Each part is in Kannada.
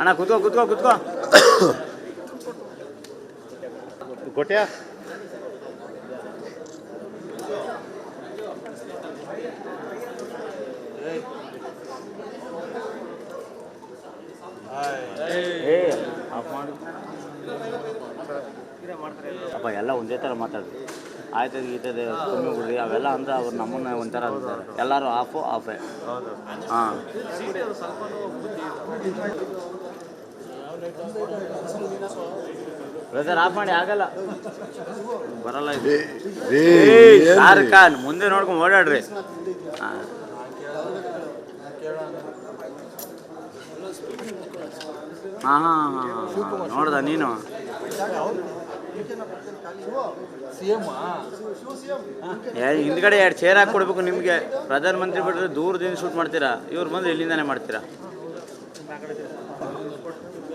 ಅಣ್ಣ ಕುತ್ಕೋ ಕುತ್ಕೋ ಕುತ್ಕೋ. ಕೊಟ್ಟ್ಯಾ ಏ ಆಫ್ ಮಾಡಿ ಅಪ್ಪ ಎಲ್ಲ ಒಂದೇ ಥರ ಮಾತಾಡ್ರಿ ಆಯ್ತು ಗೀತದೆ ಕಮ್ಮಿ ಬಿಡ್ರಿ. ಅವೆಲ್ಲ ಅಂದ್ರೆ ಅವ್ರು ನಮ್ಮನ್ನ ಒಂಥರ ಅಂತಾರೆ. ಎಲ್ಲರೂ ಆಫು ಆಫೇ. ಹಾಂ. ಬ್ರದರ್ ಆಫ್ ಮಾಡಿ ಆಗಲ್ಲ. ಬರಲ್ಲ ಶಾರುಖ್ ಖಾನ್ ಮುಂದೆ ನೋಡ್ಕೊಂಡು ಓಡಾಡ್ರಿ. ಹಾ. ಹಾ ಹಾ ಹಾಂ ನೋಡ್ದ ನೀನು. ಹಿಂದ್ಗಡೆ ಎರಡು ಚೇರ್ ಹಾಕಿ ಕೊಡ್ಬೇಕು ನಿಮಗೆ. ಪ್ರಧಾನಮಂತ್ರಿ ಬಿಟ್ಟರೆ ದೂರದಿಂದ ಶೂಟ್ ಮಾಡ್ತೀರಾ? ಇವ್ರು ಬಂದ್ರೆ ಇಲ್ಲಿಂದಾನೆ ಮಾಡ್ತೀರಾ?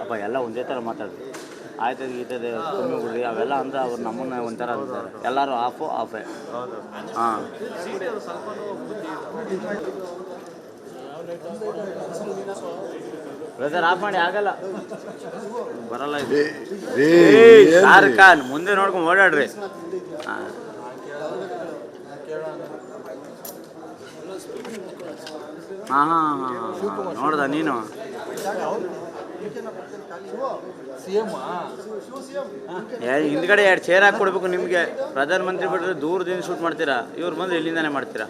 ಅಪ್ಪ ಎಲ್ಲ ಒಂದೇ ಥರ ಮಾತಾಡ್ರಿ ಆಯ್ತು ಗೀತದೆ ಕಮ್ಮಿ ಬಿಡ್ರಿ. ಅವೆಲ್ಲ ಅಂದ್ರೆ ಅವ್ರು ನಮ್ಮನ್ನ ಒಂಥರ ಅಂತಾರೆ. ಎಲ್ಲರೂ ಆಫು ಆಫೇ. ಹಾಂ. ಬ್ರದರ್ ಆಫ್ ಮಾಡಿ ಆಗಲ್ಲ. ಬರಲ್ಲ ಇದು. ಯಾರು ಖಾನ್ ಮುಂದೆ ನೋಡ್ಕೊಂಡು ಓಡಾಡ್ರಿ. ಹಾಂ. ಹಾಂ ಹಾಂ ಹಾಂ ನೋಡ್ದ ನೀನು. ಹಿಂದ್ಗಡೆ ಎರಡು ಚೇರ್ ಹಾಕಿ ಕೊಡ್ಬೇಕು ನಿಮಗೆ. ಪ್ರಧಾನಮಂತ್ರಿ ಬಿಟ್ಟರೆ ದೂರದಿಂದ ಶೂಟ್ ಮಾಡ್ತೀರಾ? ಇವ್ರು ಬಂದ್ರೆ ಇಲ್ಲಿಂದಾನೆ ಮಾಡ್ತೀರಾ?